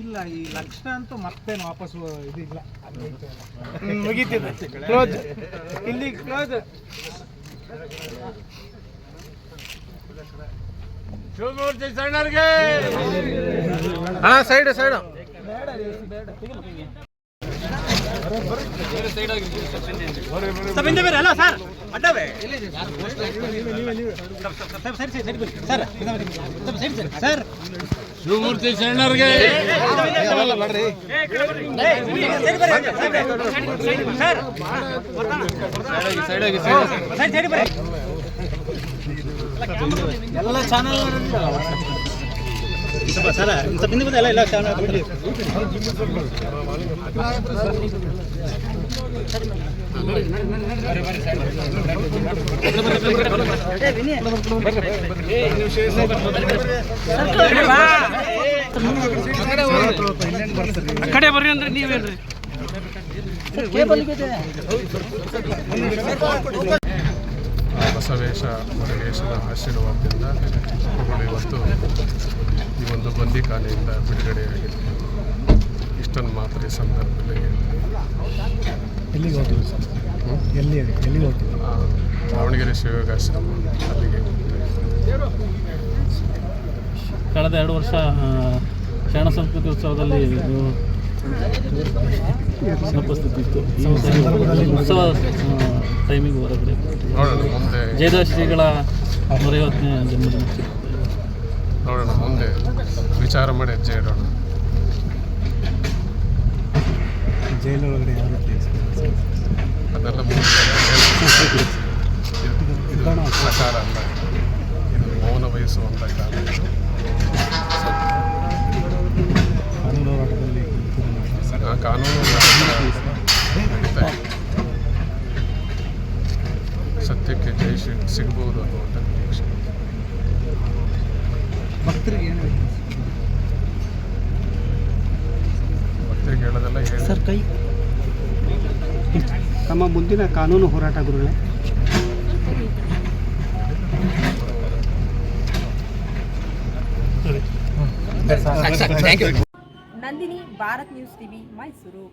ಇಲ್ಲ ಈ ಲಕ್ಷಣ ಅಂತೂ ಮತ್ತೇನು ವಾಪಸ್ ಇದಿಲ್ಲ. ಮುಗೀತಿದೆ. ಕ್ಲೋಸ್ ಇಲ್ಲಿ ಕ್ಲೋಸ್ ಶಿವಮೂರ್ತಿ ಸಣ್ಣರ್ಗೆ. ಅಣ್ಣ ಸೈಡ್ ಸೈಡ್. ಹಿಂದೆ ಬೇರೆ ಅಲ್ಲ ಸರ್ ಅಡ್ಡವೇ ಸರ್ ಶಿವಮೂರ್ತಿ ಶರಣರ್ಗೆ ಎಲ್ಲ ಚಾನಲ್ ಚಾನಲ್ ಕಡೆ ಬರ್ರಿ ಅಂದ್ರೆ ನೀವೇನ್ರಿ? ಬಸವೇಶ ಮುರುಗೇಶನ ಆಶೀರ್ವಾದದಿಂದ ಮಗಳು ಇವತ್ತು ಈ ಒಂದು ಬಂದಿಖಾನೆಯಿಂದ ಬಿಡುಗಡೆಯಾಗಿದೆ. ಇಷ್ಟನ್ನು ಮಾತ್ರ ಈ ಸಂದರ್ಭದಲ್ಲಿ. ಎಲ್ಲಿಗೆ ಹೋಗ್ತೀವಿ ಸರ್? ಎಲ್ಲಿ ಎಲ್ಲಿಗೆ ಹೋಗ್ತೀವಿ ದಾವಣಗೆರೆ ಶಿವಯೋಗಾಶ್ರಮ ಅಲ್ಲಿಗೆ. ಕಳೆದ ಎರಡು ವರ್ಷ ಶರಣ ಸಂಸ್ಕೃತಿ ಉತ್ಸವದಲ್ಲಿ ಉತ್ಸವ ಟೈಮಿಗೆ ಹೊರಗಡೆ ನೋಡೋಣ ಮುಂದೆ ಜಯದಾಸ್ ಶ್ರೀಗಳ ನೂರೈವತ್ತನೇ ಜನ್ಮದಿನ ನೋಡೋಣ ಮುಂದೆ ವಿಚಾರ ಮಾಡಿ ಹೆಜ್ಜೆ ಇಡೋಣ ಜೈಲೊಳಗಡೆ? ಅದೆಲ್ಲ ಇದು- ಅಲ್ಲ ಮೌನ ವಹಿಸುವಂಥ ಕಾಲ ಕಾನೂನು ಭಕ್ತರಿಗೆ ಏನು ಭಕ್ತರಿಗೆ ಹೇಳೋದೆಲ್ಲ ಸರ್ ಕೈ ತಮ್ಮ ಮುಂದಿನ ಕಾನೂನು ಹೋರಾಟ ಗುರುಗಳೇ. Nandini Bharat news TV Mysuru.